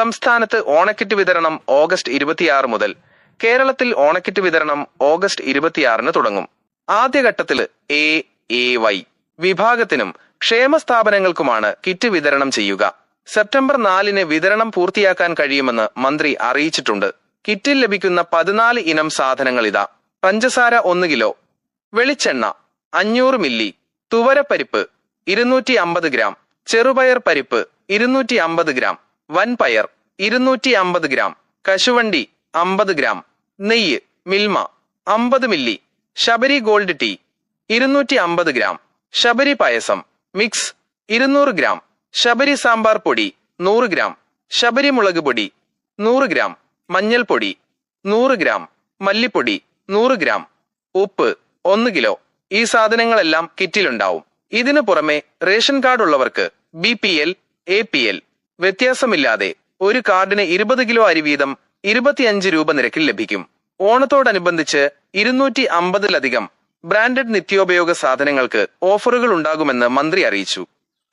സംസ്ഥാനത്ത് ഓണക്കിറ്റ് വിതരണം ഓഗസ്റ്റ് ഇരുപത്തിയാറ് മുതൽ കേരളത്തിൽ ഓണക്കിറ്റ് വിതരണം ഓഗസ്റ്റ് ഇരുപത്തിയാറിന് തുടങ്ങും. ആദ്യഘട്ടത്തിൽ എ എ വൈ വിഭാഗത്തിനും ക്ഷേമ സ്ഥാപനങ്ങൾക്കുമാണ് കിറ്റ് വിതരണം ചെയ്യുക. സെപ്റ്റംബർ നാലിന് വിതരണം പൂർത്തിയാക്കാൻ കഴിയുമെന്ന് മന്ത്രി അറിയിച്ചിട്ടുണ്ട്. കിറ്റിൽ ലഭിക്കുന്ന പതിനാല് ഇനം സാധനങ്ങൾ ഇതാ. പഞ്ചസാര ഒന്ന് കിലോ വെളിച്ചെണ്ണ അഞ്ഞൂറ് മില്ലി തുവരപ്പരിപ്പ് ഇരുന്നൂറ്റി അമ്പത് ഗ്രാം ചെറുപയർ പരിപ്പ് ഇരുന്നൂറ്റി അമ്പത് ഗ്രാം വൻപയർ ഇരുന്നൂറ്റി അമ്പത് ഗ്രാം. കശുവണ്ടി അമ്പത് ഗ്രാം. നെയ്യ് മിൽമ അമ്പത് മില്ലി. ശബരി ഗോൾഡ് ടീ ഇരുന്നൂറ്റി അമ്പത് ഗ്രാം. ശബരി പായസം മിക്സ് ഇരുന്നൂറ് ഗ്രാം. ശബരി സാമ്പാർ പൊടി നൂറ് ഗ്രാം. ശബരി മുളക് പൊടി നൂറ് ഗ്രാം. മഞ്ഞൾപ്പൊടി നൂറ് ഗ്രാം. മല്ലിപ്പൊടി നൂറ് ഗ്രാം. ഉപ്പ് ഒന്ന് കിലോ. ഈ സാധനങ്ങളെല്ലാം കിറ്റിലുണ്ടാവും. ഇതിനു പുറമെ റേഷൻ കാർഡ് ഉള്ളവർക്ക് B P L A P L വ്യത്യാസമില്ലാതെ ഒരു കാർഡിന് ഇരുപത് കിലോ അരി വീതം ഇരുപത്തിയഞ്ച് രൂപ നിരക്കിൽ ലഭിക്കും. ഓണത്തോടനുബന്ധിച്ച് ഇരുന്നൂറ്റി അമ്പതിലധികം ബ്രാൻഡഡ് നിത്യോപയോഗ സാധനങ്ങൾക്ക് ഓഫറുകൾ ഉണ്ടാകുമെന്ന് മന്ത്രി അറിയിച്ചു.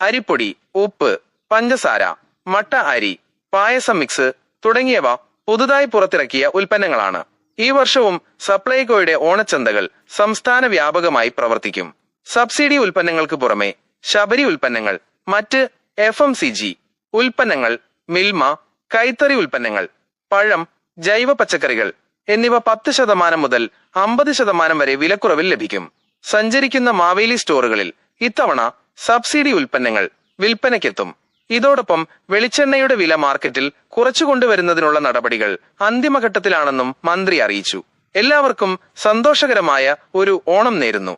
അരിപ്പൊടി ഉപ്പ് പഞ്ചസാര മട്ട അരി പായസം മിക്സ് തുടങ്ങിയവ പുതുതായി പുറത്തിറക്കിയ ഉൽപ്പന്നങ്ങളാണ്. ഈ വർഷവും സപ്ലൈകോയുടെ ഓണച്ചന്തകൾ സംസ്ഥാന വ്യാപകമായി പ്രവർത്തിക്കും. സബ്സിഡി ഉൽപ്പന്നങ്ങൾക്ക് പുറമെ ശബരി ഉൽപ്പന്നങ്ങൾ മറ്റ് എഫ് എം സി ജി ഉൽപ്പന്നങ്ങൾ മിൽമ കൈത്തറി ഉൽപ്പന്നങ്ങൾ പഴം ജൈവ പച്ചക്കറികൾ എന്നിവ പത്ത് ശതമാനം മുതൽ അമ്പത് ശതമാനം വരെ വിലക്കുറവിൽ ലഭിക്കും. സഞ്ചരിക്കുന്ന മാവേലി സ്റ്റോറുകളിൽ ഇത്തവണ സബ്സിഡി ഉൽപ്പന്നങ്ങൾ വിൽപ്പനയ്ക്കെത്തും. ഇതോടൊപ്പം വെളിച്ചെണ്ണയുടെ വില മാർക്കറ്റിൽ കുറച്ചു കൊണ്ടുവരുന്നതിനുള്ള നടപടികൾ അന്തിമഘട്ടത്തിലാണെന്നും മന്ത്രി അറിയിച്ചു. എല്ലാവർക്കും സന്തോഷകരമായ ഒരു ഓണം നേരുന്നു.